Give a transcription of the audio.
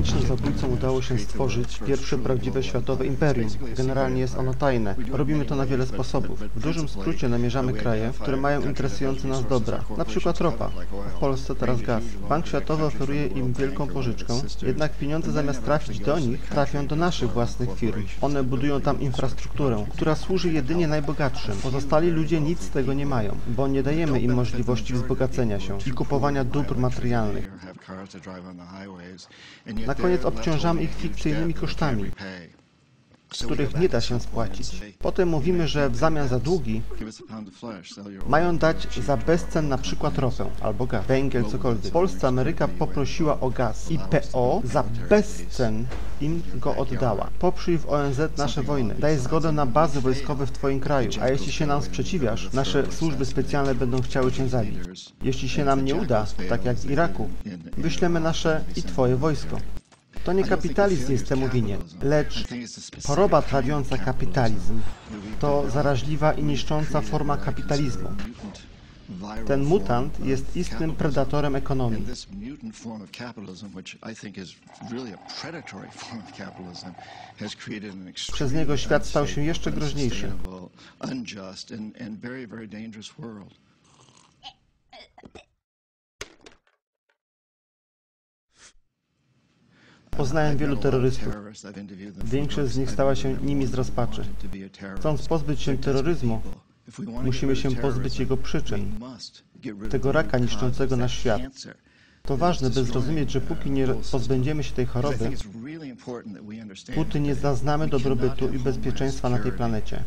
chemicznym zabójcom udało się stworzyć pierwsze prawdziwe światowe imperium. Generalnie jest ono tajne. Robimy to na wiele sposobów. W dużym skrócie namierzamy kraje, które mają interesujące nas dobra, na przykład ropa. W Polsce teraz gaz. Bank Światowy oferuje im wielką pożyczkę, jednak pieniądze zamiast trafić do nich, trafią do naszych własnych firm. One budują tam infrastrukturę, która służy jedynie najbogatszym. Pozostali ludzie nic z tego nie mają, bo nie dajemy im możliwości wzbogacenia się i kupowania dóbr materialnych. Na koniec obciążamy ich fikcyjnymi kosztami, których nie da się spłacić. Potem mówimy, że w zamian za długi mają dać za bezcen na przykład ropę albo gaz, węgiel, cokolwiek. W Polsce Ameryka poprosiła o gaz i PO za bezcen im go oddała. Poprzyj w ONZ nasze wojny. Daj zgodę na bazy wojskowe w Twoim kraju, a jeśli się nam sprzeciwiasz, nasze służby specjalne będą chciały Cię zabić. Jeśli się nam nie uda, tak jak w Iraku, wyślemy nasze i Twoje wojsko. To nie kapitalizm jest temu winien, lecz choroba trawiąca kapitalizm. To zaraźliwa i niszcząca forma kapitalizmu. Ten mutant jest istnym predatorem ekonomii. Przez niego świat stał się jeszcze groźniejszy. Poznałem wielu terrorystów. Większość z nich stała się nimi z rozpaczy. Chcąc pozbyć się terroryzmu, musimy się pozbyć jego przyczyn, tego raka niszczącego nasz świat. To ważne, by zrozumieć, że póki nie pozbędziemy się tej choroby, póty nie zaznamy dobrobytu i bezpieczeństwa na tej planecie.